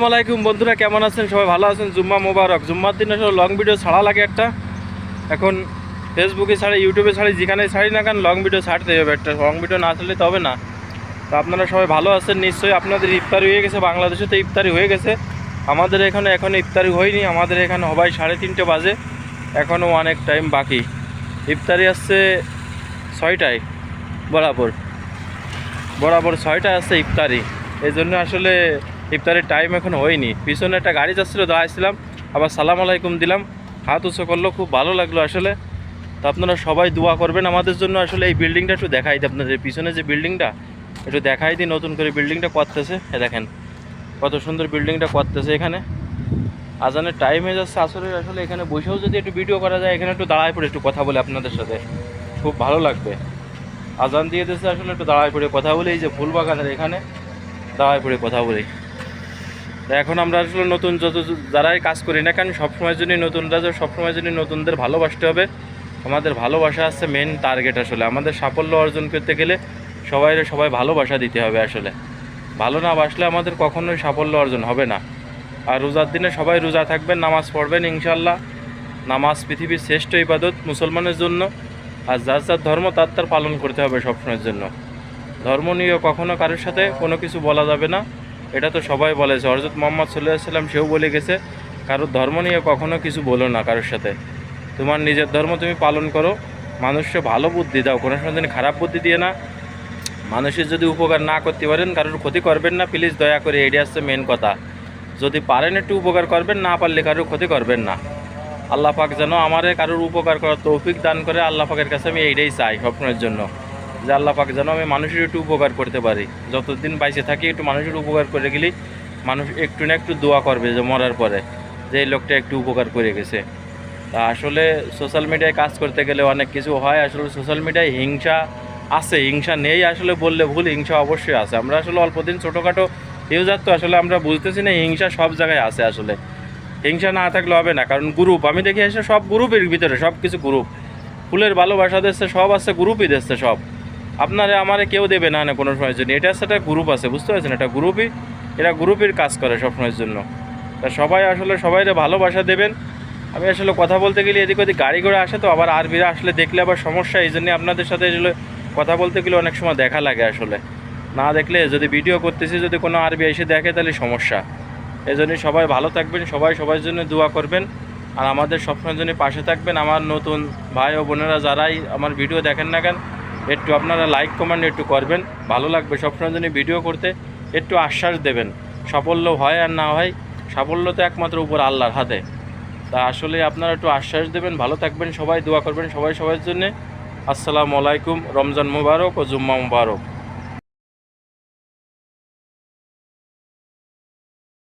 আসসালামাইকুম বন্ধুরা, কেমন আছেন? সবাই ভালো আছেন? জুম্মা মোবারক। জুম্মার দিন আসলে লং ভিডিও ছাড়া লাগে একটা। এখন ফেসবুকে ছাড়ি ইউটিউবে ছাড়ি, যেখানে ছাড়ি না কেন লং ভিডিও ছাড়তে হবে একটা। লং ভিডিও না ছাড়লে তবে না। তো আপনারা সবাই ভালো আছেন? নিশ্চয়ই আপনাদের ইফতারি হয়ে গেছে। বাংলাদেশে তো ইফতারি হয়ে গেছে। আমাদের এখানে এখনও ইফতারি হয়নি। আমাদের এখানে হবাই সাড়ে তিনটে বাজে। এখনও অনেক টাইম বাকি। ইফতারি আসছে ছয়টায়, বরাবর। বরাবর ছয়টায় আসছে ইফতারি। এই জন্য আসলে ইফতারের টাইম এখন হয়নি। পিছনে একটা গাড়ি যাচ্ছিল, দাঁড়াইছিলাম, আবার সালাম আলাইকুম দিলাম, হাত উঁচু করল, খুব ভালো লাগল আসলে। তো আপনারা সবাই দোয়া করবেন আমাদের জন্য আসলে এই বিল্ডিংটা একটু দেখাই দিই আপনাদের। পিছনে যে বিল্ডিংটা একটু দেখাই দিই, নতুন করে বিল্ডিংটা করতেছে। এ দেখেন, কত সুন্দর বিল্ডিংটা করতেছে এখানে। আজানের টাইম হয়ে যাচ্ছে আসলে আসলে এখানে বসেও যদি একটু ভিডিও করা যায়, এখানে একটু দাঁড়ায় পড়ে, একটু কথা বলে আপনাদের সাথে। খুব ভালো লাগবে। আজান দিয়ে দিয়েছে আসলে একটু দাঁড়ায় পড়ে, কথা বলি, এই যে ফুলবাগানের এখানে, দাঁড়ায় পড়ে, কথা বলি। এখন আমরা আসলে নতুন যত যারাই কাজ করি না কেন, সবসময়ের জন্যই নতুনরা যে সবসময়ের জন্যই নতুনদের ভালোবাসতে হবে। আমাদের ভালোবাসা হচ্ছে মেন টার্গেট আসলে। আমাদের সাফল্য অর্জন করতে গেলে সবাই সবাই ভালোবাসা দিতে হবে আসলে। ভালো না বাসলে আমাদের কখনোই সাফল্য অর্জন হবে না। আর রোজার দিনে সবাই রোজা থাকবেন, নামাজ পড়বেন ইনশাল্লাহ নামাজ পৃথিবীর শ্রেষ্ঠ ইবাদত মুসলমানের জন্য। আর যার যার ধর্ম, তার তার পালন করতে হবে সবসময়ের জন্য। ধর্ম নিয়ে কখনো কারোর সাথে কোনো কিছু বলা যাবে না। এটা তো সবাই বলেছে হরজত মোহাম্মদ সাল্লাহ সাল্লাম সেও বলে গেছে, কারোর ধর্ম নিয়ে কখনো কিছু বলো না কারোর সাথে। তোমার নিজের ধর্ম তুমি পালন করো, মানুষকে ভালো বুদ্ধি দাও, কোনো সময় যেন খারাপ বুদ্ধি দিয়ে না। মানুষের যদি উপকার না করতে পারেন, কারোর ক্ষতি করবেন না প্লিজ দয়া করে এটি হচ্ছে মেন কথা। যদি পারেন একটু উপকার করবেন, না পারলে কারোর ক্ষতি করবেন না। আল্লাহ পাক যেন আমারে কারোর উপকার করার তৌফিক দান করে, আল্লাহ পাকের কাছে আমি এইটাই চাই স্বপ্নের জন্য। যে আল্লাহ পাক যেন আমি মানুষের একটু উপকার করতে পারি। যতদিন বাইসে থাকি, একটু মানুষের উপকার করে গেলি মানুষ একটু না একটু দোয়া করবে যে মরার পরে, যে এই লোকটা একটু উপকার করে গেছে। তা আসলে সোশ্যাল মিডিয়ায় কাজ করতে গেলে অনেক কিছু হয়। আসলে সোশ্যাল মিডিয়ায় হিংসা আছে। হিংসা নেই আসলে বললে ভুল, হিংসা অবশ্যই আছে। আমরা আসলে অল্প দিন ছোটোখাটো ইউজার তো আসলে আমরা বুঝতেছি না, হিংসা সব জায়গায় আছে আসলে। হিংসা না থাকলে হবে না। কারণ গ্রুপ আমি দেখি এসে সব গ্রুপের ভিতরে সব কিছু গ্রুপ ফুলের ভালোবাসা দিচ্ছে সব আছে গ্রুপই দিচ্ছে সব। আপনারে আমারে কেউ দেবে না না, কোনো সময়ের জন্য। এটা একটা গ্রুপ আছে, বুঝতে পারছেন? এটা গ্রুপই এরা গ্রুপের কাজ করে সব সময়ের জন্য। তা সবাই আসলে সবাইরে ভালোবাসা দেবেন। আমি আসলে কথা বলতে গেলে এদিক ওদিক গাড়ি ঘোড়া আসে তো, আবার আরবিরা আসলে দেখলে আবার সমস্যা, এই জন্যে আপনাদের সাথে আসলে কথা বলতে গেলে অনেক সময় দেখা লাগে আসলে। না দেখলে যদি ভিডিও করতেছি, যদি কোনো আরবি এসে দেখে, তাহলে সমস্যা। এই জন্যই সবাই ভালো থাকবেন, সবাই সবার জন্য দোয়া করবেন। আর আমাদের সবসময়ের জন্য পাশে থাকবেন। আমার নতুন ভাই ও বোনেরা যারাই আমার ভিডিও দেখেন না কেন একটু আপনারা লাইক কমেন্ট একটু করবেন। ভালো লাগবে সবসময় জন্য ভিডিও করতে। একটু আশ্বাস দেবেন। সাফল্য হয় আর না হয়, সাফল্য তো একমাত্র উপর আল্লাহর হাতে। তা আসলে আপনারা একটু আশ্বাস দেবেন, ভালো থাকবেন, সবাই দোয়া করবেন সবাই সবার জন্যে। আসসালামু আলাইকুম, রমজান মুবারক ও জুম্মা মুবারক।